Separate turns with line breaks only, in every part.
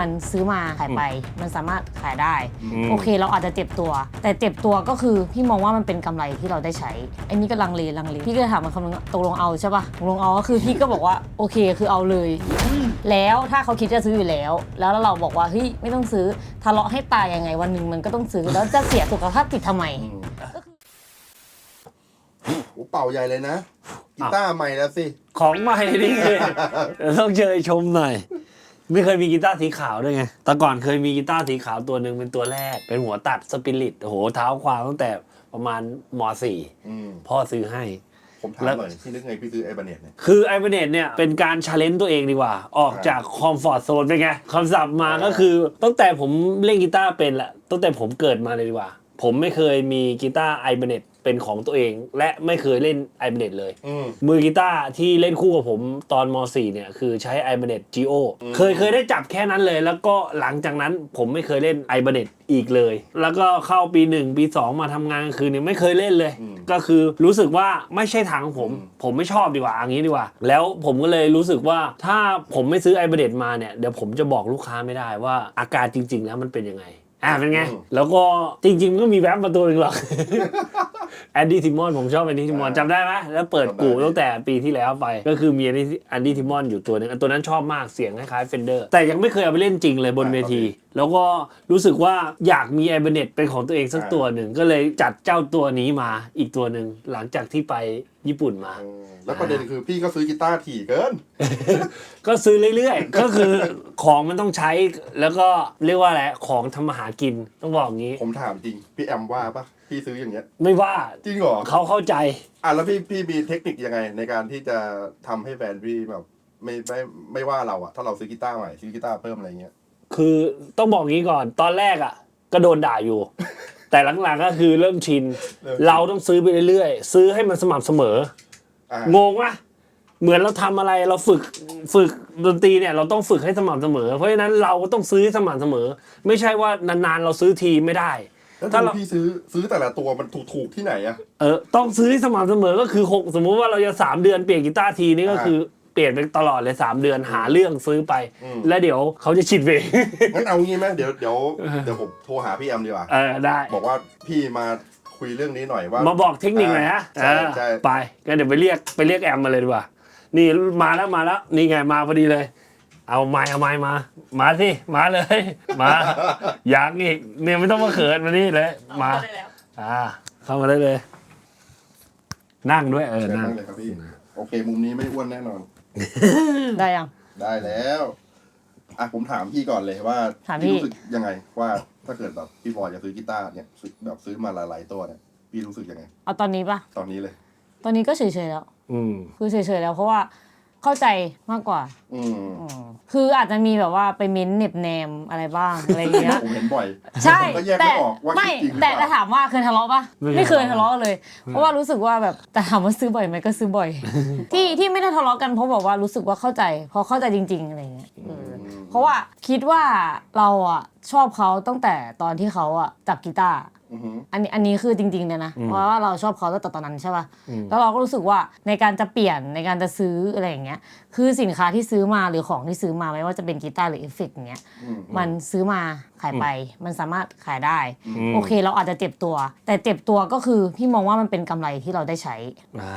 มันซื้อมาขายไป มันสามารถขายได้
อืม
โอเคเราอาจจะเจ็บตัว แต่เจ็บตัวก็คือพี่มองว่ามันเป็นกำไรที่เราได้ใช้ไอ้นี่ก็ลังเลลังเลพี่ก็เลยถามมันคำนึงว่าตกลงเอาใช่ปะตกลงเอาก็คือพี่ก็บอกว่าโอเคคือเอาเลย แล้วถ้าเขาคิดจะซื้ออยู่แล้ว แล้วเราบอกว่าเฮ้ยไม่ต้องซื้อทะเลาะให้ตายยังไงวันหนึ่งมันก็ต้องซื้อแล้วจะเสียสุขภาพจิตทำไม
โอ้เป่าใหญ่เลยนะกีตาร์ใหม่แล้วสิ
ของใหม่นี่ไงต้องเชยชมหน่อย ไม่เคยมีกีตาร์สีขาวด้วยไง แต่ก่อนเคยมีกีตาร์สีขาวตัวหนึ่งเป็นตัวแรก เป็นหัวตัดสปิริต โอ้โห เท้าความตั้งแต่ประมาณม .4
อืม
พ่อซื้อให้
ผมถาม
แล้ว
หน่อยที่นึกไงพี่ซื้อไอ้บาเน็ตเนี่ย
คือไอ b เ n เนเนี่ยเป็นการชาเลนจ์ตัวเองดีกว่า ออกจากคอมฟอร์ z โซนเป็นไงคำศัพท์มา
อ่า
ก็คือตั้งแต่ผมเล่นกีตาร์เป็นแหละตั้งแต่ผมเกิดมาเลยดีกว่า ผมไม่เคยมีกีตาร์ไอ b เ n เนเป็นของตัวเอง และไม่เคยเล่นไอ b เ n เนเลย
อืม
มือกีตาร์ที่เล่นคู่กับผมตอนม .4 เนี่ยคือใช้ i b a n e t Geo
อืม
เคยเคยได้จับแค่นั้นเลย แล้วก็หลังจากนั้นผมไม่เคยเล่น i b a n e t อีกเลย แล้วก็เข้าปี 1 ปี 2 มาทำงานกลางคืนเนี่ยไม่เคยเล่นเลย ก็คือรู้สึกว่าไม่ใช่ทางของผม ผมไม่ชอบดีกว่าอย่างนี้ดีกว่า แล้วผมก็เลยรู้สึกว่าถ้าผมไม่ซื้อ i b a n e t มาเนี่ยเดี๋ยวผมจะบอกลูกค้าไม่ได้ว่าอาการจริง ๆ แล้วมันเป็นยังไง อ่าเป็นไง แล้วก็จริงๆมันก็มีแวบมาตัวหนึ่งหรอกแอนดี้ทิมอนผมชอบแอนดี้ทิมอนจำได้ไหมแล้วเปิดกู่ตั้งแต่ปีที่แล้วไป ก็คือมีแอนดี้ทิมอนอยู่ตัวหนึงอันตัวนั้นชอบมากเสียงคล้ายๆเฟนเดอร์แต่ยังไม่เคยเอาไปเล่นจริงเลยบนเวที แล้วก็รู้สึกว่าอยากมีไอเบเน็ตเป็นของตัวเองสักตัวหนึ่ง ก็เลยจัดเจ้าตัวนี้มาอีกตัวหนึ่งหลังจากที่ไปญี่ปุ่นมา
อืมแล้วประเด็นคือพี่ก็ซื้อกีตาร์ถี่เกิน
ก็ซื้อเรื่อยๆ ก็คือของมันต้องใช้แล้วก็เรียกว่าอะไรของทำมาหากินต้องบอกงี้
ผมถามจริง พี่แอมว่าปะพี่ซื้ออย่างเงี้ย
ไม่ว่า
จริงเหรอ
เขาเข้าใจ
อะแล้วพี่พี่มีเทคนิคยังไง ในการที่จะทำให้แฟนพี่แบบไม่ไม่ไม่ว่าเราอะถ้าเราซื้อกีตาร์ใหม่ซื้อกีตาร์เพิ่มอะไรเงี้ย
คือต้องบอกงี้ก่อน ตอนแรกอะ ก็โดนด่าอยู่ แต่หลังๆก็คือเริ่มชิน
เริ่มชิน
เราต้องซื้อไปเรื่อยๆ ซื้อให้มันสม่ำเสมอ
อะ
งงปะเหมือนเราทำอะไรเราฝึกฝึกดนตรีเนี่ยเราต้องฝึกให้สม่ำเสมอ เพราะฉะนั้นเราก็ต้องซื้อให้สม่ำเสมอ ไม่ใช่ว่านานๆเราซื้อทีไม่ได้
แล้ว
ถ้า
ดู
เรา
พี่ซื้อซื้อแต่ละตัวมันถูกๆที่ไหนอะ
เออต้องซื้อให้สม่ำเสมอก็คือหกสมมุติว่าเราจะสามเดือนเปลี่ยนกีตาร์ทีนี่ก็
อ่า
คือ เปลี่ยนไปตลอดเลยสามเดือนหาเรื่องซื้อไป
อืม
แล้วเดี๋ยวเขาจะชิดเอง
งั้นเอางี้ไหมเดี๋ยวเดี๋ยวเดี๋ยวผมโทรหาพี่แอมดีกว่า
เออได้
บอกว่าพี่มาคุยเรื่องนี้หน่อยว่า
มาบอกเทคนิคหน่อยฮะ
ใช่
เออ
ใช่
ไปงั้นเดี๋ยวไปเรียกไปเรียกแอมมาเลยดีกว่า นี่มาแล้วมาแล้ว นี่ไงมาพอดีเลย เอาไม้เอาไม้มา มาสิมาเลยมาอยากอีกเนี่ยไม่ต้องมาเขินมานี่เลยมาอ่าเข้ามาได้เลย นั่งด้วยเออ
เชิญ
นั่ง
นั่งเลยครับพี่โอเค มุมนี้ไม่อ้วนแน่นอน
ได้ยัง
ได้แล้วอะผมถามพี่ก่อนเลยว่า
ถามพี่
รู้สึกยังไง ว่าถ้าเกิดแบบพี่บอยจะซื้อกีตาร์เนี่ยซื้อแบบซื้อมาหลายๆตัวเนี่ยพี่รู้สึกยังไง
เอาตอนนี้ปะ
ตอนนี้เลย
ตอนนี้ก็เฉยๆแล้ว
อืม
คือเฉยๆแล้วเพราะว่า เข้าใจมากกว่า
อืม
อืมคืออาจจะมีแบบว่าไปเม้นเหน็บแนมอะไรบ้างอะไรอย่างเงี้ย
ผมเห็นบ่อย
ใช่
ผมก็แยก
แต่
ไม่ออกว่า
ไม่
คิดจริงหรือ
แต่
เป
จะ
ล่า
ถามว่าเคยทะเลาะปะ
ไม่
ไม่
เค
เค
ย
ยทะเลาะเลย เพราะว่ารู้สึกว่าแบบแต่ถามว่าซื้อบ่อยไหมก็ซื้อบ่อย ที่ที่ไม่ได้ทะเลาะกันเพราะบอกว่ารู้สึกว่าเข้าใจเพราะเข้าใจจริง ๆอะไรเงี้ยเอออเพราะว่าคิดว่าเราอะชอบเขาตั้งแต่ตอนที่เขาอะจับกีตาร์
อือหือ
อันนี้อันนี้คือจริงๆเลยนะ
อืม
เพราะว่าเราชอบเขาตั้งแต่ตอนนั้นใช่ป่ะ
อืม
แล้วเราก็รู้สึกว่าในการจะเปลี่ยนในการจะซื้ออะไรอย่างเงี้ย คือสินค้าที่ซื้อมาหรือของที่ซื้อมาไม่ว่าจะเป็นกีตาร์หรือเอฟเฟกต์อย่างเงี้ย
อืม
มันซื้อมาขายไป มันสามารถขายได้
อืม
โอเค เราอาจจะเจ็บตัว แต่เจ็บตัวก็คือพี่มองว่ามันเป็นกำไรที่เราได้ใช้
อ่า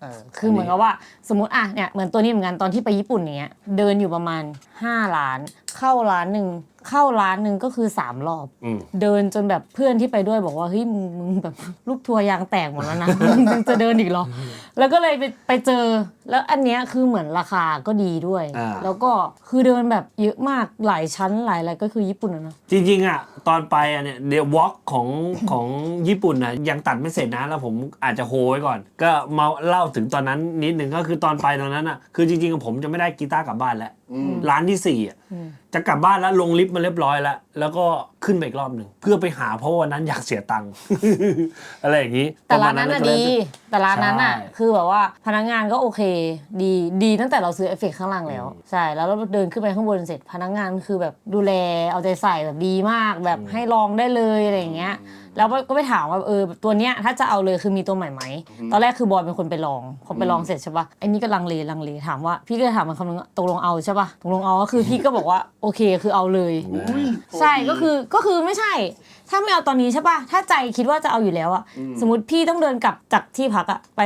เออคือเหมือนกับว่าสมมติอะเนี่ยเหมือนตัวนี้เหมือนกันตอนที่ไปญี่ปุ่นเนี้ยเดินอยู่ประมาณ 5 ล้าน เข้าร้านหนึ่ง เข้าร้านหนึ่งก็คือ3รอบ
อืม
เดินจนแบบเพื่อนที่ไปด้วยบอกว่าเฮ้ยมึงมึงแบบลูกทัวร์ยางแตกหมดแล้วนะ มึงยังจะเดินอีกเหรอ แล้วก็เลยไปไปเจอ แล้วอันเนี้ยคือเหมือนราคาก็ดีด้วย
อ่า
แล้วก็คือเดินแบบเยอะมากหลายชั้นหลายอะไรก็คือญี่ปุ่นอะนะ
จริงๆอะ ตอนไปอะเนี่ยเดี๋ยววอล์กของของญี่ปุ่นอะยังตัดไม่เสร็จนะแล้วผมอาจจะโฮไว้ก่อน ก็มาเล่าถึงตอนนั้นนิดหนึ่งก็คือตอนไปตอนนั้นอะคือจริงๆผมจะไม่ได้กีตาร์กลับบ้านแล้ว
อืม
ร้านที่สี่อะ
อืม
จะกลับบ้านแล้วลงลิฟต์มาเรียบร้อยแล้ว แล้วก็ขึ้นไปอีกรอบหนึ่งเพื่อไปหาเพราะวันนั้นอยากเสียตังค์อะไรอย่างนี้
แต่
ปะ
ร้า
มาณ
นนั้น
ก็
อะ
เลย
ดี แต่ร้านนั้นอะ
ใช่
คือแบบว่าพนักงานก็โอเค ดีดีตั้งแต่เราซื้อเอฟเฟกต์ข้างล่างแล้วใช่แล้วเราเดินขึ้นไปข้างบนเสร็จพนักงานคือแบบดูแลเอาใจใส่แบบดีมากแบบให้ลองได้เลยอะไรอย่างเงี้ย แล้วก็ไปถามว่าเออตัวเนี้ยถ้าจะเอาเลยคือมีตัวใหม่ไหมตอนแรกคือบอยเป็นคนไปลองพอไปลองเสร็จใช่ปะไอ้นี่ก็ลังเลลังเลถามว่าพี่ก็เลยถามมันคำนึงว่าตกลงเอาใช่ปะตกลงเอาก็คือพี่ก็บอกว่าโอเคคือเอาเลย
อุ้ย
ใช่ก็คือก็คือไม่ใช่ ถ้าไม่เอาตอนนี้ใช่ป่ะถ้าใจคิดว่าจะเอาอยู่แล้วอะสมมติพี่ต้องเดินกลับจากที่พักอะไป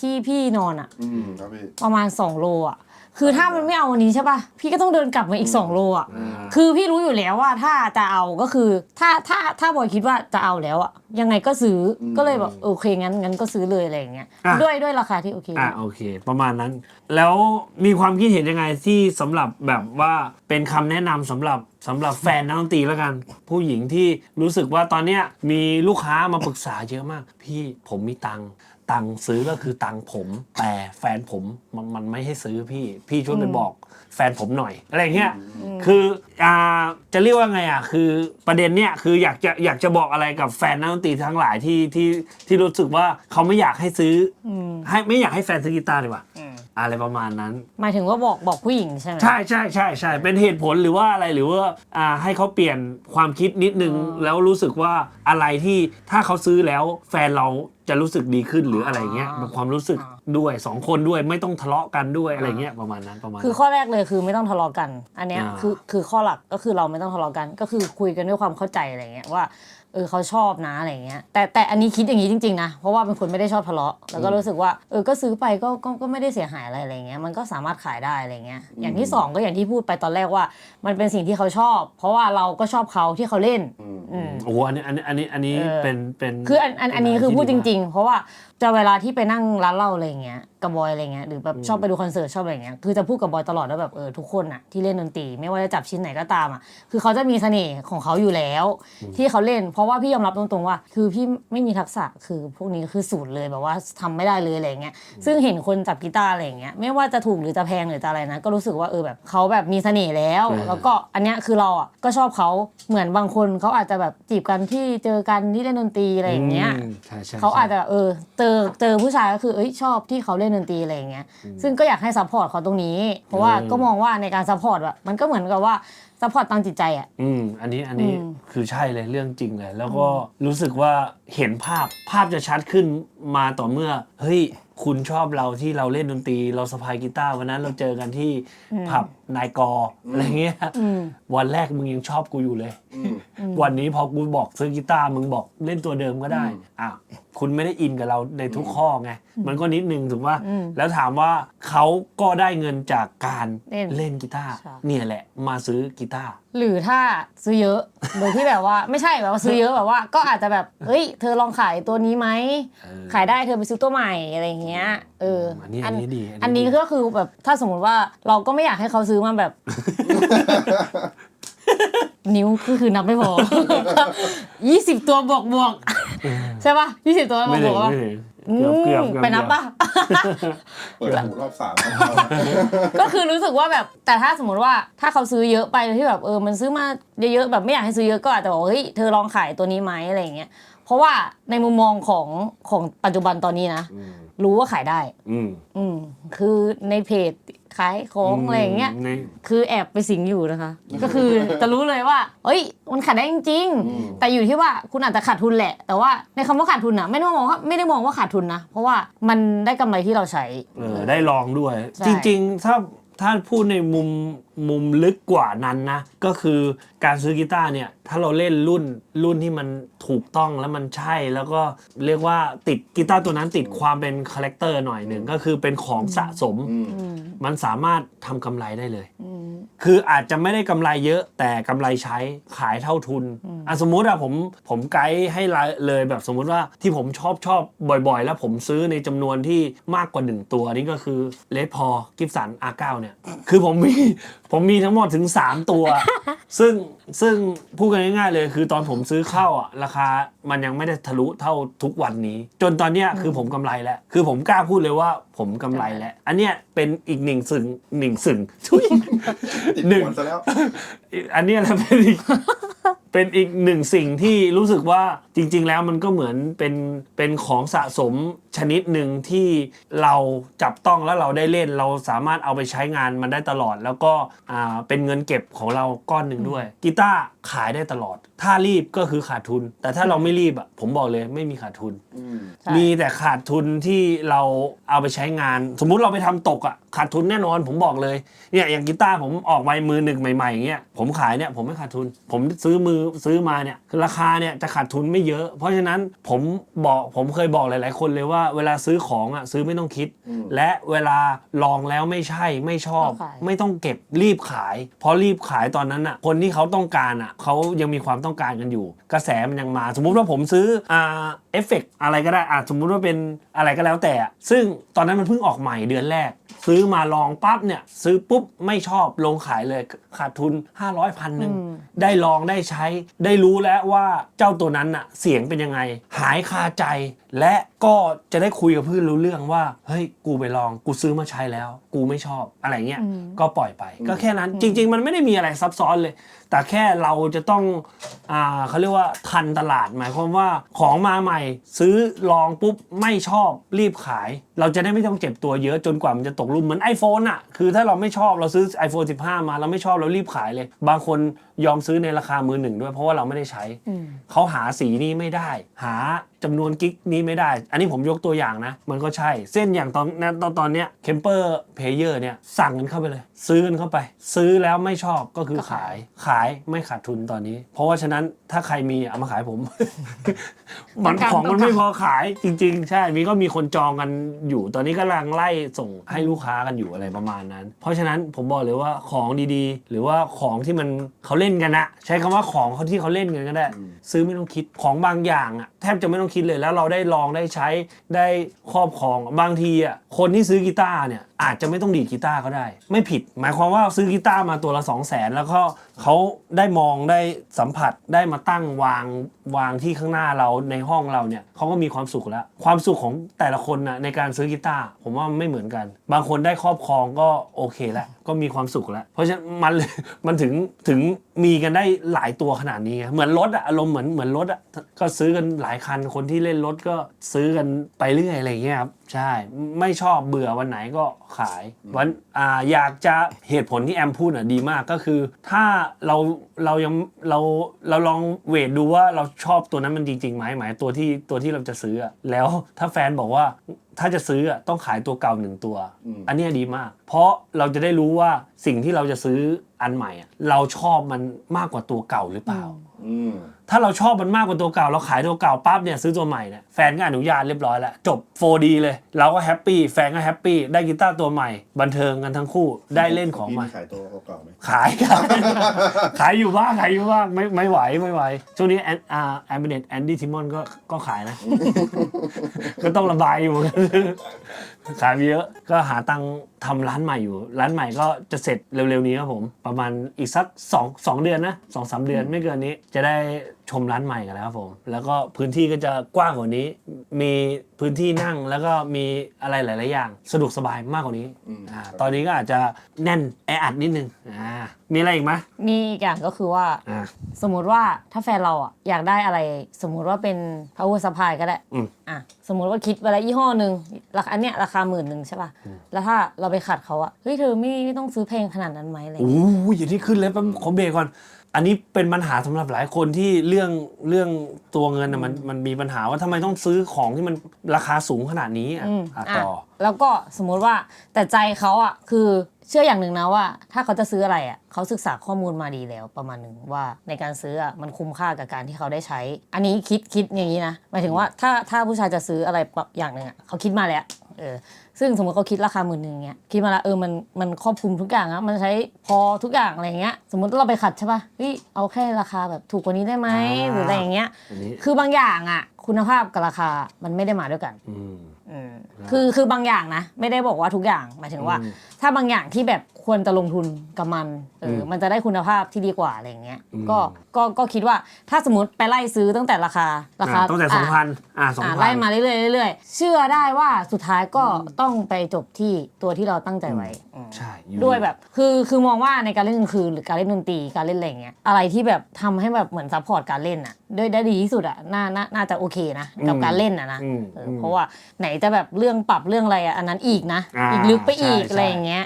ที่พี่นอนอะ
อืมครับพี่
ประมาณ 2 โลอะ คือถ้ามันไม่เอาวันนี้ใช่ป่ะพี่ก็ต้องเดินกลับมาอีก2โลอะคือพี่รู้อยู่แล้วว่าถ้าจะเอาก็คือถ้าถ้าถ้าบอยคิดว่าจะเอาแล้วอะยังไงก็ซื้ออก็เลยแบบโอเคงั้นงั้นก็ซื้อเลยอะไรอย่างเงี้ย
อะ
ด้วยด้วยราคาที่โอเค
อะโอเค ประมาณนั้น แล้วมีความคิดเห็นยังไงที่สำหรับแบบว่าเป็นคำแนะนำสำหรับสำหรับแฟนนักดนตรีแล้วกัน ผู้หญิงที่รู้สึกว่าตอนเนี้ยมีลูกค้ามาปรึกษาเยอะมาก พี่ผมมีตังค์ ตังค์ซื้อก็คือตังค์ผม แต่แฟนผมมันมันไม่ให้ซื้อพี่ พี่ช่วยไปบอกแฟนผมหน่อยอะไรเงี้ยคืออ่าจะเรียกว่าไงอะคือประเด็นเนี้ยคืออยากจะอยากจะบอกอะไรกับแฟนนักดนตรีทั้งหลายที่ที่ที่รู้สึกว่าเขาไม่อยากให้ซื้ออให้ไม่อยากให้แฟนซื้อกีตาร์ดีกว่า อะไรประมาณนั้น
หมายถึงว่าบอกบอกผู้หญิงใช่ไหม
ใช่ใช่ใช่ใช่เป็นเหตุผลหรือว่าอะไรหรือว่าอ่าให้เขาเปลี่ยนความคิดนิดนึงแล้วรู้สึกว่าอะไรที่ถ้าเขาซื้อแล้วแฟนเราจะรู้สึกดีขึ้นหรืออะไรเงี้ยแบบความรู้สึกด้วยสองคนด้วยไม่ต้องทะเลาะกันด้วยอะไรเงี้ยประมาณนั้นประมาณ
คือ
นั้น
ข้อแรกเลยคือไม่ต้องทะเลาะกัน อันเนี้ย
อ่า
คือคือข้อหลักก็คือเราไม่ต้องทะเลาะกัน ก็คือคุยกันด้วยความเข้าใจอะไรเงี้ยว่า เออเขาชอบนะอะไรเงี้ยแต่แต่อันนี้คิดอย่างนี้จริงๆนะเพราะว่าเป็นคนไม่ได้ชอบทะเลาะแล้วก็รู้สึกว่าเออก็ซื้อไปก็ก็ก็ไม่ได้เสียหายอะไรอะไรเงี้ยมันก็สามารถขายได้อะไรเงี้ยอย่างที่สองก็อย่างที่พูดไปตอนแรกว่า มันเป็นสิ่งที่เขาชอบ เพราะว่าเราก็ชอบเขาที่เขาเล่นอืม
โอ้โหอันนี้อันนี้อันนี้อันนี้
เออ
เป็นเป็น
คืออันอันอันนี้คือพูดจ
ๆ
ริง ๆ เพราะว่าจะเวลาที่ไปนั่งร้านเหล้าอะไรอย่างเงี้ยกับบอยอะไรเงี้ยหรือแบบชอบไปดูคอนเสิร์ตชอบอะไรเงี้ยคือจะพูดกับบอยตลอดว่าแบบเออทุกคนอะที่เล่นดนตรี ไม่ว่าจะจับชิ้นไหนก็ตามอะคือเขาจะมีเสน่ห์ของเขาอยู่แล้ว ที่เขาเล่นเพราะว่าพี่ยอมรับตรงๆว่า คือพี่ไม่มีทักษะคือพวกนี้คือศูนย์เลยแบบว่าทำไม่ได้เลยอะไรเงี้ยซึ่งเห็นคนจับกีตาร์อะไรอย่างเงี้ยไม่ว่าจะถูกหรือจะแพงหรือจะอะไรนะก็รู้สึกว่าเออแบบเขาแบบมีเสน่ห์แล้ว แล้วก็อันเนี้ยคือเราอะก็ชอบเขาเหมือนบางคนเขาอาจจะแบบจีบกันที่เจอกันที่เล่นดนตรีอะไรอย่างเงี้ย
มใช่ใช่
เขาอาจจะเออเจอเจอผู้ชายก็คือเอ้ยชอบที่เขาเล่นดนตรีอะไรอย่างเงี้ยซึ่งก็อยากให้ซัพพอร์ตเขาตรงนี้ เพราะว่าก็มองว่าในการซัพพอร์ตแบบมันก็เหมือนกับว่าซัพพอร์ตทางจิตใจอะ
อืมอันนี้อันนี้
อืม
คือใช่เลยเรื่องจริงเลย แล้วก็รู้สึกว่าเห็นภาพภาพจะชัดขึ้นมาต่อเมื่อ เฮ้ย คุณชอบเราที่เราเล่นดนตรีเราสะพายกีตาร์วันนั้นเราเจอกันที่ผับนายกออะไรเงี้ยวันแรกมึงยังชอบกูอยู่เลย วันนี้พอกูบอกซื้อกีตาร์มึงบอกเล่นตัวเดิมก็ได้อะคุณไม่ได้อินกับเราในทุกข้อไงมันก็นิดนึงถูกป่ะแล้วถามว่าเขาก็ได้เงินจากการ
เล่น
เล่นกีตาร์
ใช่
เนี่ยแหละ มาซื้อกีตาร์
หรือถ้าซื้อเยอะโดยที่แบบว่าไม่ใช่แบบว่าซื้อเยอะแบบว่า ก็อาจจะแบบเฮ้ย เธอลองขายตัวนี้ไหม
เออ
ขายได้เธอไปซื้อตัวใหม่อะไรอย่างเงี้ยเอออั
นนี้อันนี้ดีอันนี้
อันนี้
ดี
ก็คือแบบถ้าสมมติว่าเราก็ไม่อยากให้เขาซื้อมาแบบ นิ้วก็คือนับไม่พอยี่สิบตัวบวกบวกใช่ปะยี่สิบตัวบว
ไม่
กบ
ถึ
ว
ง
ก ปะ
ไม่ถึงเกือบเกือบเกือบ
ไปนับปะ
เปิดหูรอบสาม
ก็คือรู้สึกว่าแบบแต่ถ้าสมมติว่าถ้าเขาซื้อเยอะไปที่แบบเออมันซื้อมาเยอะๆแบบไม่อยากให้ซื้อเยอะก็อาจจะบอกว่าเฮ้ยเธอลองขายตัวนี้ไหมอะไรอย่างเงี้ยเพราะว่าในมุมมองของของปัจจุบันตอนนี้นะรู้ว่าขายได้
อืม
อืมคือในเพจ ขายของอะไรอย่างเงี้ย
ใน
คือแอบไปสิงอยู่นะคะ ก็คือจะรู้เลยว่า เอ้ย มันขายได้จริงๆแต่อยู่ที่ว่าคุณอาจจะขาดทุนแหละ แต่ว่าในคำว่าขาดทุนอะไม่ได้มองว่าไม่ได้มองว่าขาดทุนนะ เพราะว่ามันได้กำไรที่เราใช้
เออได้ลองด้วย
ใช่
จริงๆ ถ้าถ้าพูดในมุม มุมลึกกว่านั้นนะ ก็คือการซื้อกีตาร์เนี่ย ถ้าเราเล่นรุ่นรุ่นที่มันถูกต้องแล้วมันใช่แล้วก็เรียกว่าติดกีตาร์ตัวนั้นติดความเป็นคาแรคเตอร์หน่อยหนึ่งก็คือเป็นของสะสม มันสามารถทำกำไรได้เลย คืออาจจะไม่ได้กำไรเยอะแต่กำไรใช้ขายเท่าทุนอะสมมุติอะผมผมไกด์ให้เลยแบบสมมุติว่าที่ผมชอบชอบบ่อยๆ แล้วผมซื้อในจำนวนที่มากกว่า 1 ตัวนี่ก็คือเลดพอกิฟสัน R9 เนี่ย คือผมมีผมมีทั้งหมดถึง 3 ตัว ซึ่งซึ่งพูดกันง่ายๆเลย คือตอนผมซื้อเข้าอะราคามันยังไม่ได้ทะลุเท่าทุกวันนี้ จนตอนเนี้ยคือผมกำไรแล้ว คือผมกล้าพูดเลยว่าผมกำไรแล้ว อันเนี้ยเป็นอีกหนึ่งสึงหนึ่งสึงทุย
ติด
หนึ่ง
หัวซะแล้ว
อันเนี้ยแหละเป็นอีก เป็นอีกหนึ่งสิ่งที่รู้สึกว่าจริง ๆ แล้วมันก็เหมือนเป็นเป็นของสะสม ชชนิดหนึ่งที่เราจับต้องแล้วเราได้เล่น เราสามารถเอาไปใช้งานมันได้ตลอด แล้วก็อ่าเป็นเงินเก็บของเราก้อนหนึ่งด้วยกีตาร์ขายได้ตลอด ถ้ารีบก็คือขาดทุน แต่ถ้าเราไม่รีบอะผมบอกเลยไม่มีขาดทุน
อืม
ใช่
มีแต่ขาดทุนที่เราเอาไปใช้งาน สมมุติเราไปทำตกอะขาดทุนแน่นอนผมบอกเลยเนี่ยอย่างกีตาร์ผมออกไว้มือหนึ่งใหม่ๆอย่างเงี้ยผมขายเนี่ยผมไม่ขาดทุน ผมซื้อมือซื้อมาเนี่ยคือราคาเนี่ยจะขาดทุนไม่เยอะ เพราะฉะนั้นผมบอกผมเคยบอกหลาย ๆ คนเลยว่าเวลาซื้อของอะซื้อไม่ต้องคิด
อืม
และเวลาลองแล้วไม่ใช่ไม่ชอบ
ก็ขาย
ไม่ต้องเก็บรีบขาย เพราะรีบขายตอนนั้นอะคนที่เขาต้องการอะเขายังมีความต้องการกันอยู่ กระแสมันยังมา สมมุติว่าผมซื้ออ่าเอฟเฟกอะไรก็ได้อะสมมุติว่าเป็นอะไรก็แล้วแต่อะซึ่งตอนนั้นมันเพิ่งออกใหม่เดือนแรก ซื้อมาลองปั๊บเนี่ยซื้อปุ๊บไม่ชอบลงขายเลยขาดทุน 500พันหนึ่ง
อืม
ได้ลองได้ใช้ ได้รู้แล้วว่าเจ้าตัวนั้นอะเสียงเป็นยังไง หายคาใจ และก็จะได้คุยกับเพื่อนรู้เรื่องว่า เฮ้ย กูไปลอง กูซื้อมาใช้แล้ว กูไม่ชอบอะไรเงี้ย
อืม
ก็ปล่อยไป ก็แค่นั้น จริง ๆ มันไม่ได้มีอะไรซับซ้อนเลย แต่แค่เราจะต้อง อ่าเขาเรียกว่าทันตลาด หมายความว่าของมาใหม่ ซื้อลองปุ๊บไม่ชอบรีบขาย เราจะได้ไม่ต้องเจ็บตัวเยอะจนกว่ามันจะตกลุ่มเหมือน iPhone อะคือถ้าเราไม่ชอบเราซื้อ iPhone 15 มาเราไม่ชอบเรารีบขายเลย บางคนยอมซื้อในราคามือหนึ่งด้วยเพราะว่าเราไม่ได้ใช้
อืม
เขาหาสีนี้ไม่ได้ หาจำนวนกิกนี้ไม่ได้ อันนี้ผมยกตัวอย่างนะ มันก็ใช่ เส้นอย่างตอนนั้นตอนตอนเนี้ยเคมเปอร์เพเยอร์เนี่ยสั่งกันเข้าไปเลย ซื้อกันเข้าไป ซื้อแล้วไม่ชอบก็คือ
ก็
ขา
ขายย
ขายไม่ขาดทุนตอนนี้ เพราะว่าฉะนั้นถ้าใครมีเอามาขายผม มันของมันไม่พอขายจริง ๆ ใช่ มีก็มีคนจองกันอยู่ ตอนนี้กำลังไล่ส่งให้ลูกค้ากันอยู่อะไรประมาณนั้น เพราะฉะนั้นผมบอกเลยว่าของดีๆ หรือว่าของที่มันเขาเล่นกันนะใช้คำว่าของเขาที่เขาเล่นกันก็ได้ ซื้อไม่ต้องคิดของบางอย่างอะแทบจะไม่ต้องคิดเลยแล้วเราได้ลองได้ใช้ได้ครอบครองบางทีอะคนที่ซื้อกีตาร์เนี่ย อาจจะไม่ต้องดีดกีตาร์ก็ได้ ไม่ผิด หมายความว่าซื้อกีตาร์มาตัวละ 2 0 0แสนแล้วก็เขาได้มองได้สัมผัสได้มาตั้งวางวางที่ข้างหน้าเราในห้องเราเนี่ยเขาก็มีความสุขแล้ว ความสุขของแต่ละคนนะในการซื้อกีตาร์ผมว่าไม่เหมือนกัน บางคนได้ครอบครองก็โอเคแล้วก็มีความสุขแล้ว เพราะฉะนั้นมันเลยมันถึงถึงมีกันได้หลายตัวขนาดนี้ไงเหมือนรถอะอารมณ์เหมือนเหมือนรถอะก็ซื้อกันหลายคันคนที่เล่นรถก็ซื้อกันไปเรื่อยอะไรอย่างเงี้ยครับ ใช่ ไม่ชอบเบื่อวันไหนก็ขาย วันอ่าอยากจะเหตุผลที่แอมพูดอะดีมากก็คือ ถ้าเราเรายังเราเราลองเวทดูว่าเราชอบตัวนั้นมันจริงๆไหมหมายตัวที่ตัวที่เราจะซื้ออะแล้วถ้าแฟนบอกว่าถ้าจะซื้ออะต้องขายตัวเก่าหนึ่งตัว
อืม
อันเนี้ยดีมาก เพราะเราจะได้รู้ว่าสิ่งที่เราจะซื้ออันใหม่อะเราชอบมันมากกว่าตัวเก่าหรือเปล่า
อืม
ถ้าเราชอบมันมากกว่าตัวเก่า เราขายตัวเก่าปั๊บเนี่ยซื้อตัวใหม่เนี่ยแฟนก็อนุญาตเรียบร้อยแล้ว จบ 4D เลย เราก็แฮปปี้แฟนก็แฮปปี้ได้กีตาร์ตัวใหม่ บันเทิงกันทั้งคู่ได้เล่นของใหม่
พี่ขายตัวเก่าๆไหม
ขายขายขายอยู่บ้างขายอยู่บ้างไม่ไม่ไหวไม่ไหว ช่วงนี้แอนอ่าแอมเบเนตแอนดี้ทิมอนก็ก็ขายนะ ก็ต้องระบายอยู่เหมือนกันขายไปเยอะก็หาตังค์ทำร้านใหม่อยู่ ร้านใหม่ก็จะเสร็จเร็วๆนี้ครับผม ประมาณอีกสัก2 2เดือนนะสองสามเดือนไม่เกินนี้ จะได้ชมร้านใหม่กันแล้วครับผม แล้วก็พื้นที่ก็จะกว้างกว่านี้ มีพื้นที่นั่งแล้วก็มีอะไรหลาย ๆ อย่าง สะดวกสบายมากกว่านี้
อืม
อ่าตอนนี้ก็อาจจะแน่นแออัดนิดนึงอ่ามีอะไรอีกไหม
มีอีกอย่างก็คือว่า
อ่า
สมมุติว่าถ้าแฟนเราอะอยากได้อะไรสมมุติว่าเป็น power supply ก็ได้
อืม
อะสมมุติว่าคิดไปแล้วยี่ห้อหนึ่งราคาอันเนี้ยราคาหมื่นหนึ่งใช่ป่ะแล้วถ้าเราไปขัดเขาอะเฮ้ยเธอไม่ไม่ต้องซื้อเพลงขนาดนั้นไหมอะไรอย่าง
โอ้
เงี้ย
ยอย่างที่ขึ้นเลยแป๊บขอเบรกก่อน อันนี้เป็นปัญหาสำหรับหลายคนที่เรื่องเรื่องตัวเงินน่ะมันมันมีปัญหาว่าทำไมต้องซื้อของที่มันราคาสูงขนาดนี้อะ
อืม
อะ
อะ
ต่อ
แล้วก็สมมุติว่าแต่ใจเขาอะคือเชื่ออย่างหนึ่งนะว่า ถ้าเขาจะซื้ออะไรอะเขาศึกษาข้อมูลมาดีแล้วประมาณหนึ่งว่าในการซื้ออะมันคุ้มค่ากับการที่เขาได้ใช้ อันนี้คิดคิดอย่างนี้นะหมายถึงว่าถ้าถ้าผู้ชายจะซื้ออะไรอย่างหนึ่งอะเขาคิดมาแล้วเออ ซึ่งสมมติเขาคิดราคาหมื่นหนึ่งเงี้ยคิดมาแล้วเออมันมันครอบคลุมทุกอย่างอะมันใช้พอทุกอย่างอะไรเงี้ยสมมติเราไปขัดใช่ป่ะเฮ้ยเอาแค่ราคาแบบถูกกว่านี้ได้ไหม
อ่า
หรืออะไรอย่างเงี้ย
อันนี้
คือบางอย่างอะคุณภาพกับราคามันไม่ได้มาด้วยกัน
อืม
อืม คือคือบางอย่างนะ ไม่ได้บอกว่าทุกอย่างหมายถึงว่า
อืม
ถ้าบางอย่างที่แบบควรจะลงทุนกับมันเอออ
ม
มันจะได้คุณภาพที่ดีกว่าอะไรอย่างเงี้ย
อืม
ก็ก็ก็คิดว่าถ้าสมมติไปไล่ซื้อตั้งแต่ราคาราคา
อะตั้งแต่สองพันอ่าสอง
อ่า
พัน
ไล่มาเรื่อยๆเรื่อยๆเชื่อได้ว่าสุดท้ายก็ต้องไปจบที่ตัวที่เราตั้งใจไว้อืม
ใช่อ
ด้วยแบบคือคือมองว่าในการเล่นกลางคืนหรือการเล่นดนตรีการเล่นอะไรอย่างเงี้ยอะไรที่แบบทำให้แบบเหมือนซัพพอร์ตการเล่นอะด้วยได้ดีที่สุดอะน่าน่าน่าจะโอเคนะกับการเล่นอะนะ
อืม
เออ
อื
อ
ม
เพราะว่าไหนจะแบบเรื่องปรับเรื่องอะไรอะอันนั้นอีกนะ
อ่า
อีกลึกไปอีก
ใช่
อะไรอย่างเงี้ย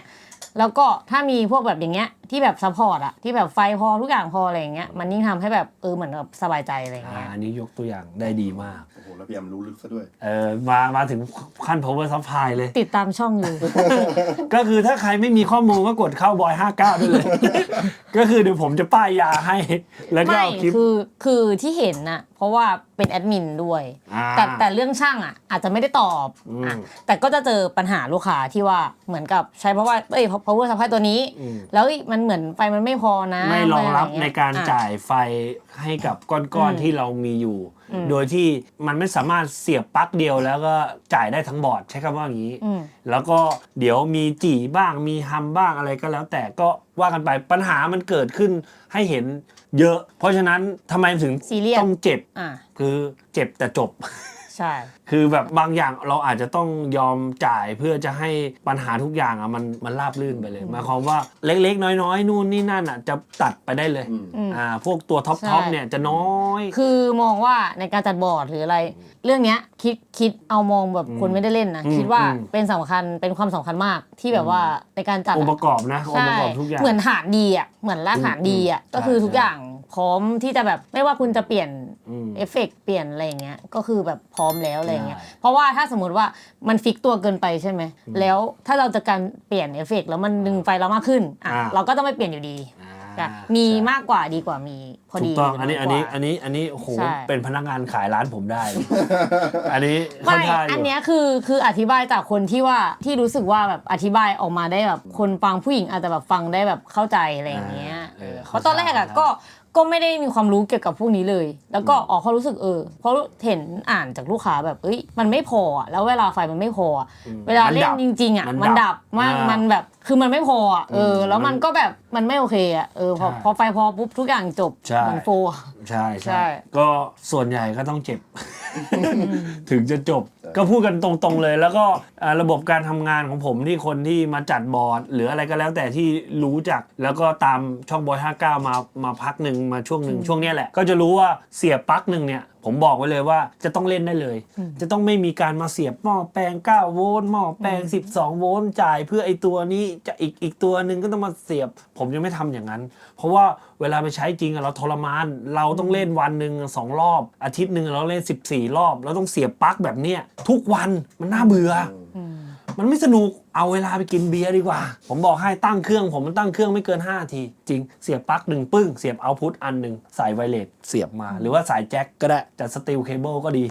แล้วก็ถ้ามีพวกแบบอย่างเงี้ยที่แบบซัพพอร์ตอะที่แบบไฟพอทุกอย่างพออะไรอย่างเงี้ยมันยิ่งทำให้แบบเออเหมือนแบบสบายใจอะไรอย่าง
อ่า
เงี้ย
อันนี้ยกตัวอย่างได้ดีมาก
โอ้โห แล้วพี่แอมรู้ลึกซะด้วย
เออมามาถึงขั้น power supply เลย
ติดตามช่องอยู่
ก็คือถ้าใครไม่มีข้อมูลก็กดเข้าบอย59ได้เลย ก็คือเดี๋ยวผมจะป้ายยาให้ แล้วก็
ไม่
เอาคลิป
คือคือที่เห็นน่ะ เพราะว่า เป็นแอดมินด้วย
อ่า
แต่แต่เรื่องช่างอะ อาจจะไม่ได้ตอบ
อืม
อะแต่ก็จะเจอปัญหาลูกค้าที่ว่าเหมือนกับใช้เพราะว่าเอ้ย power supply ตัวนี้
อืม
แล้วมันเหมือนไฟมันไม่พอนะ
ไม่รองรับะ
ไเย
ในการ
อะ
จ่ายไฟให้กับก้อน
อืม
ๆที่เรามีอยู่
อืม
โดยที่มันไม่สามารถเสียบปลั๊กเดียวแล้วก็จ่ายได้ทั้งบอร์ดใช้คำว่าอย่างนี้
อืม
แล้วก็เดี๋ยวมีจี่บ้างมีฮัมบ้างอะไรก็แล้วแต่ก็ว่ากันไปปัญหามันเกิดขึ้นให้เห็นเยอะ เพราะฉะนั้นทำไมถึง
ซีเรียส
ต้องเจ็บ
อะ
คือเจ็บแต่จบ
ใช่
คือแบบบางอย่างเราอาจจะต้องยอมจ่ายเพื่อจะให้ปัญหาทุกอย่างอะมันมันราบรื่นไปเลยหมายความว่าเล็กๆ น้อยๆ นู่นนี่นั่นอะจะตัดไปได้เลย
อืม
อืม
อ่าพวกตัวท็อป
ใช่
ท็อปเนี่ยจะน้อย
คือมองว่าในการจัดบอร์ดหรืออะไร เรื่องเนี้ยคิดคิดเอามองแบบ
อืม
คนไม่ได้เล่นนะ
อืม
คิดว่า
อืมเป็น
เป็นสำคัญเป็นความสำคัญมากที่แบบว่าในการจัด
องค์ป
อะ
ระกอบนะองค์ประกอบทุกอย่าง
เหมือนฐานดีอะเหมือนรากฐานดีอะ
อืม
ก็คือ
ใช่
ทุกอย่างพร้อมที่จะแบบไม่ว่าคุณจะเปลี่ยน
อืม
เอฟเฟกต์เปลี่ยนอะไรอย่างเงี้ยก็คือแบบพร้อมแล้วอะไรอย่างเงี้ย
ใช่
เพราะว่าถ้าสมมติว่ามันฟิกตัวเกินไปใช่ไหมแล้วถ้าเราจะการเปลี่ยนเอฟเฟกต์แล้วมันดึงไฟเรามากขึ้นอะ
อ่า
เราก็ต้องไม่เปลี่ยนอยู่ดี
อ่า
จ้ะมี
ใช่
มากกว่าดีกว่ามีพอ
ถู
ดี
กต้อง
หรื
อันนี้
ย
อันนี้
กว่า
อันนี้ อันนี้โอ้โห
ใช่
เป็นพนักงานขายร้านผมได้เลยอันนี้ค่อ
ไม่
นข้างอ
อัน
ยู่
เนี้ยคือคืออธิบายจากคนที่ว่าที่รู้สึกว่าแบบอธิบายออกมาได้แบบคนฟังผู้หญิงอาจจะแบบฟังได้แบบเข้าใจอะไรอย่างเงี้ย
อ่าเออ
เพราะตอนแรกอะ
เข้าใจ
ก็ ก็ไม่ได้มีความรู้เกี่ยวกับพวกนี้เลย แล้วก็ออกเขารู้สึกเออ เพราะเห็นอ่านจากลูกค้าแบบเอ้ยมันไม่พออะแล้วเวลาไฟมันไม่พออะเวลาเล่นจริง ๆอะ
มัน
มัน
ดั
ดั
บบ
มัน
อ่ามั
มันแบบคือมันไม่พออะเออ แล้วมันก็แบบมันไม่โอเคอะเออพอ
ใช่
พอไฟพอปุ๊บทุกอย่างจบ
ใช่
มันโฟอะ
ใช่
ใช่
ใช่ ก็ส่วนใหญ่ก็ต้องเจ็บ ถึงจะจบก็พูดกันตรงๆเลย แล้วก็อ่าระบบการทำงานของผมที่คนที่มาจัดบอร์ด หรืออะไรก็แล้วแต่ที่รู้จักแล้วก็ตามช่องบอย59 มามาพักหนึ่งมาช่วงหนึ่งช่วงเนี้ยแหละ ก็จะรู้ว่าเสียบปลั๊กหนึ่งเนี่ย ผมบอกไว้เลยว่าจะต้องเล่นได้เลย จะต้องไม่มีการมาเสียบหม้อแปลง 9 โวลต์หม้อแปลง 12 โวลต์จ่ายเพื่อไอ้ตัวนี้จะอีกอีกตัวหนึ่งก็ต้องมาเสียบ ผมยังไม่ทำอย่างนั้น เพราะว่าเวลาไปใช้จริงอะเราทรมาน เราต้องเล่นวันหนึ่งสองรอบ อาทิตย์หนึ่งเราเล่น 14 รอบเราต้องเสียบปลั๊กแบบเนี้ยทุกวันมันน่าเบื่ออมันไม่สนุก เอาเวลาไปกินเบียร์ดีกว่า ผมบอกให้ตั้งเครื่อง ผมมันตั้งเครื่องไม่เกิน 5 นาที จริง เสียบปลั๊กหนึ่งปึ้ง เสียบเอาพุตอันหนึ่งสายไวเลสเสียบมา หรือว่าสายแจ็คก็ได้จัดสตีลเคเบิลก็ดี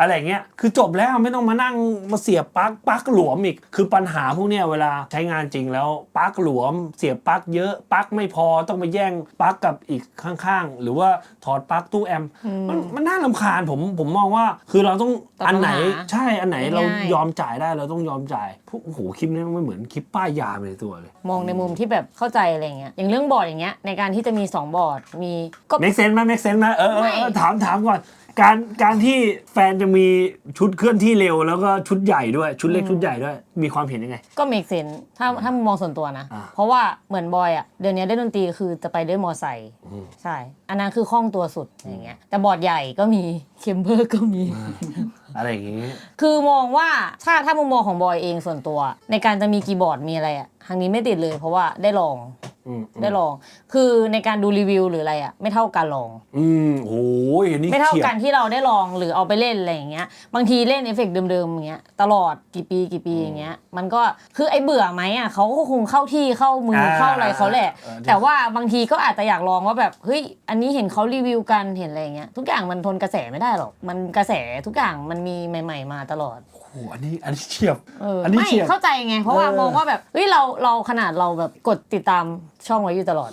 อะไรอย่างเงี้ย คือจบแล้วไม่ต้องมานั่งมาเสียบปลั๊กปลั๊กหลวมอีก คือปัญหาพวกเนี้ยเวลาใช้งานจริงแล้วปลั๊กหลวม เสียบปลั๊กเยอะปลั๊กไม่พอต้องมาแย่งปลั๊กกับอีกข้างๆ หรือว่าถอดปลั๊กตู้แอมป์มันมันน่าลำคาญผมผมมองว่า คือเราต้อง
ต้อง
อันไหน
หา
ใช่อันไหนเรา
ง่ายๆ
ยอมจ่ายได้เราต้องยอมจ่ายพวกโอ้โหคลิปนี้มันเหมือนคลิปป้ายยาไปในตัวเลย
มองในมุมที่แบบเข้าใจอะไรเงี้ยอย่างเรื่องบอร์ดอย่างเงี้ยในการที่จะมี 2 บอร์ดมีก็
เม k เซนไหมเม k เซนไหมเออเออ
ไม่
เออถามถามก่อน การการที่แฟนจะมีชุดเคลื่อนที่เร็วแล้วก็ชุดใหญ่ด้วยชุดเล็กชุดใหญ่ด้วย มีความเห็นยังไง
ก็ make sense ถ้าถ้ามุมมองส่วนตัวนะ
อ่า
เพราะว่าเหมือนบอยอะเดี๋ยวนี้ได้ดนตรีคือจะไปด้วยมอไซค์ใช่ อันนั้นคือคล่องตัวสุดอย่างเงี้ยแต่บอร์ดใหญ่ก็มีเคมเบอร์ก็มี
อะไรอย่างงี้
คือมองว่าถ้าถ้ามุมมองของบอยเองส่วนตัว ในการจะมีคีย์บอร์ดมีอะไรอะ ทางนี้ไม่ติดเลย เพราะว่าได้ลอง
อืม
ได้ลอง คือในการดูรีวิวหรืออะไรอะไม่เท่าการลอง
อืมโอ้ยอันนี้
ไม่เท่า
ฉียบ
กันที่เราได้ลองหรือเอาไปเล่นอะไรอย่างเงี้ยบางทีเล่นเอฟเฟกต์เดิมๆอย่างเงี้ยตลอดกี่ปีกี่ปีอย่างเงี้ยมันก็คือไอ้เบื่อไหมอะเขาก็คงเข้าที่เข้ามือ
อ่า
เข้าอะไรเขาแหละ
เออ
แต่ว่าบางทีก็อาจจะอยากลองว่าแบบเฮ้ยอันนี้เห็นเขารีวิวกันเห็นอะไรอย่างเงี้ยทุกอย่างมันทนกระแสไม่ได้หรอกมันกระแสทุกอย่างมันมีใหม่ ๆ มาตลอด
โอ้โหอันนี้อันนี้เฉียบ
เออ
อันนี้
ไม่
เฉียบ
เข้าใจไง เพราะว่า
เออ
มองว่าแบบเฮ้ยเราเราขนาดเราแบบกดติดตาม ช่องไว้อยู่ตลอด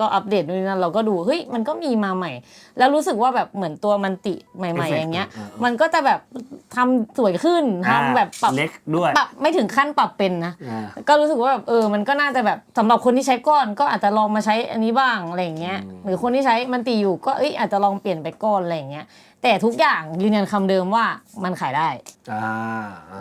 ก็อัปเดตนู่นนนั่นเราก็ดูเฮ้ยมันก็มีมาใหม่ แล้วรู้สึกว่าแบบเหมือนตัวมันติใหม่ ๆ อย่างเงี้ย มันก็จะแบบทำสวยขึ้นทำแบบปรับ
เล็กด้วย
ปรับไม่ถึงขั้นปรับเป็นนะ
อ่า
ก็รู้สึกว่าแบบเออ มันก็น่าจะแบบสำหรับคนที่ใช้ก้อนก็อาจจะลองมาใช้อันนี้บ้างอะไรอย่างเงี้ย
อืม
หรือคนที่ใช้มันตีอยู่ก็เอ้ยอาจจะลองเปลี่ยนไปก้อนอะไรอย่างเงี้ย แต่ทุกอย่างยืนยันคำเดิมว่ามันขายได้
อ่า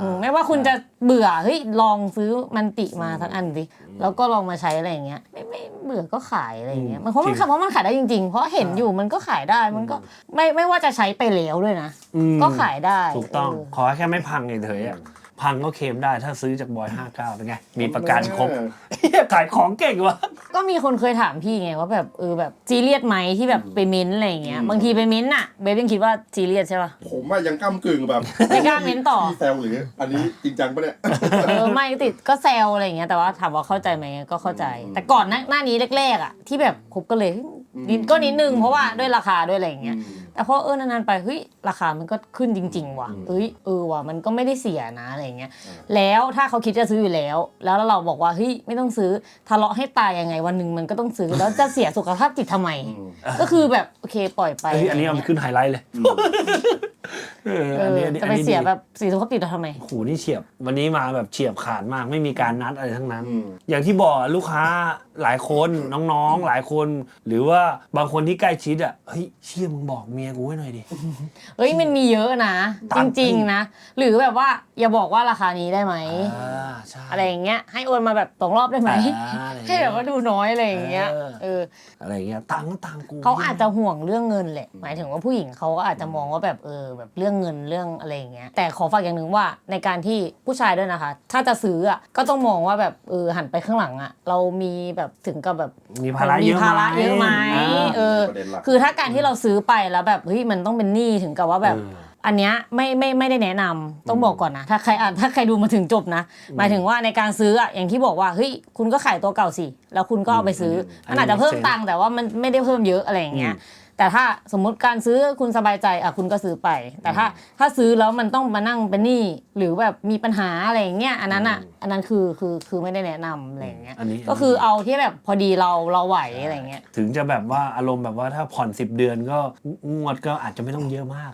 อืมไม่ว่าคุณจะเบื่อเฮ้ยลองซื้อมันติมาสักอันดิ แล้วก็ลองมาใช้อะไรอย่างเงี้ยไม่ไม่เบื่อก็ขายอะไรอย่างเงี้ยมันเพราะมันเพราะมันขายได้จริง ๆ เพราะเห็นอยู่มันก็ขายได้มันก็ไม่ไม่ว่าจะใช้ไปแล้วด้วยนะ
อืม
ก็ขายได้
ถูกต้อง
เข
อแค่ไม่พังเฉยๆอะ พังก็เคลมได้ถ้าซื้อจากบอย 59 เป็นไง มีประกันครบเหี้ยขายของเก่งวะ
ก็มีคนเคยถามพี่ไงว่าแบบเออแบบซีเรียสไหมที่แบบไปเม้นต์อะไรอย่างเงี้ยบางทีไปเม้นต์น่ะเบฟยังคิดว่าซีเรียสใช่ป่ะ
ผมว่ายังก้ากึ่งแบบ
ไม่กล้าเม้นต่อ
พี่แซวหรือ อันนี้จริงจังปะเนี่ย
เออไม่ติดก็แซวอะไรอย่างเงี้ยแต่ว่าถามว่าเข้าใจไหมก็เข้าใจ
อืม
แต่ก่อนหน้าหน้านี้แรกๆอะที่แบบคบก็เลยนิดก็นิดนึงเพราะว่าด้วยราคาด้วยอะไรอย่างเงี้ย แต่พอเออนานๆไปเฮ้ยราคามันก็ขึ้นจริง ๆ ว่ะเอ้ยเออว่ะมันก็ไม่ได้เสียนะอะไรอย่างเงี้ย
อืม
แล้วถ้าเขาคิดจะซื้ออยู่แล้ว แล้วเราบอกว่าเฮ้ยไม่ต้องซื้อทะเลาะให้ตายยังไงวันหนึ่งมันก็ต้องซื้อแล้วจะเสียสุขภาพจิตทำไม
อืม
ก็คือแบบโอเคปล่อยไป
เฮ้ยอันนี้เอาไปขึ้นไฮไลท์เลย
อืม
เออ
เอ
อัน
อ
นี้อันนี้
จะ
อัน
ไป
นี้
เสีย
ดี
แบบเสียสุขภาพจิตเราทำไม
โอ้โหนี่เฉียบ วันนี้มาแบบเฉียบขาดมากไม่มีการนัดอะไรทั้งนั้น
อืม
อย่างที่บอกลูกค้าหลายคนน้องๆหลายคน หรือว่าบางคนที่ใกล้ชิดอะเฮ้ยเชี่ยมึงบอกเมียกูให้หน่อยดิ
เฮ้ยมันมีเยอะนะ
ตั
จ
ด
ริง ๆ นะ หรือแบบว่าอย่าบอกว่าราคานี้ได้ไหม
อ่าใช่
อะไรอย่างเงี้ยให้โอนมาแบบสองรอบได้ไหม
อ่าอะไรอย่ง
ให้
เงี้ย
แบบว่าดูน้อยอะไรอย่างเงี้ย
เออ
เออ
อะไรอย่างเงี้ยตังค์ก็ตังค์กู
เขาอาจจะห่วงเรื่องเงินแหละ หมายถึงว่าผู้หญิงเขาก็อาจจะมองว่าแบบเออแบบเรื่องเงินเรื่องอะไรอย่างเงี้ย แต่ขอฝากอย่างหนึ่งว่าในการที่ผู้ชายด้วยนะคะ ถ้าจะซื้ออะก็ต้องมองว่าแบบเออหันไปข้างหลังอะ เรามีแบบถึงกับแบบ
มีภาระเยอะ
มีภาระเยอะไหมาเออ
ประเด็นหลัก
คือถ้าการที่เราซื้อไปแล้วแบบเฮ้ยมันต้องเป็นหนี้ถึงกับว่าแบบ
เออ
อันเนี้ยไม่ไม่ไม่ได้แนะนำต้องบอกก่อนนะถ้าใครอ่านถ้าใครดูมาถึงจบนะ หมายถึงว่าในการซื้ออะอย่างที่บอกว่าเฮ้ยคุณก็ขายตัวเก่าสิแล้วคุณก็เอาไปซื้ออ
ม
มันอาจจะเพิ่ม
อันนี้
ตังค์แต่ว่ามันไม่ได้เพิ่มเยอะอะไรอย่างเงี้ย แต่ถ้าสมมุติการซื้อคุณสบายใจอะคุณก็ซื้อไป แต่ถ้าถ้าซื้อแล้วมันต้องมานั่งเป็นหนี้หรือแบบมีปัญหาอะไรอย่างเงี้ยอันนั้นอะอันนั้นคือคือคือไม่ได้แนะนำอะไรอย่างเงี้ย
อันนี้
ก็คือเอาที่แบบพอดีเราเราไหวอะไรอย่างเงี้ย
ถึงจะแบบว่าอารมณ์แบบว่าถ้าผ่อน 10 เดือนก็งวดก็อาจจะไม่ต้องเยอะมาก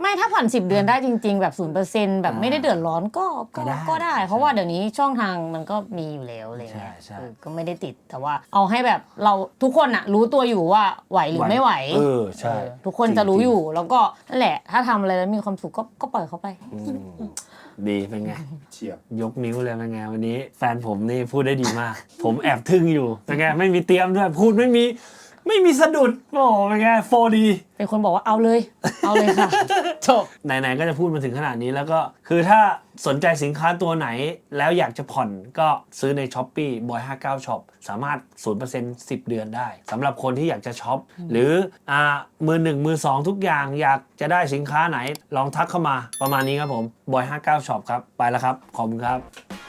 ไม่ถ้าผ่อนสิบเดือนได้จริง ๆ แบบศูนย์เปอร์เซ็นต์แบบไม่ได้เดือดร้อนก็
ก็
ก็
ได้
ก็ได้ เพราะว่าเดี๋ยวนี้ช่องทางมันก็มีอยู่แล้วอะไรเงี้ย
ใช่ใช่
เออก็ไม่ได้ติดแต่ว่าเอาให้แบบเราทุกคนอะรู้ตัวอยู่ว่าไหวหรือไม่ไหว
เออใช่
เออทุกคนจะรู้อยู่แล้วก็นั่นแหละ ถ้าทำอะไรแล้วมีความสุขก็ก็ปล่อยเขาไป
อืมดีเป็นไง
เฉียบ
ยกนิ้วเลยเป็นไงวันนี้ แฟนผมนี่พูดได้ดีมาก ผมแอบทึ่งอยู่เป็นไงไม่มีเตรียมด้วยพูดไม่มี ไม่มีสะดุดโอ้เป็นไงโฟดี
เป็นคนบอกว่าเอาเลย เอาเลยค่ะ จบ
ไหนๆก็จะพูดมาถึงขนาดนี้แล้วก็คือถ้าสนใจสินค้าตัวไหนแล้วอยากจะผ่อนก็ซื้อใน s h อ p e e Boy 59 Shop สามารถ 0% 10 เดือนได้สำหรับคนที่อยากจะช็อป หรืออ่ามือหนึ่งมือสองทุกอย่างอยากจะได้สินค้าไหน ลองทักเข้ามาประมาณนี้ครับผม Boy 59 Shop ครับ ไปแล้วครับ ขอบคุณครับ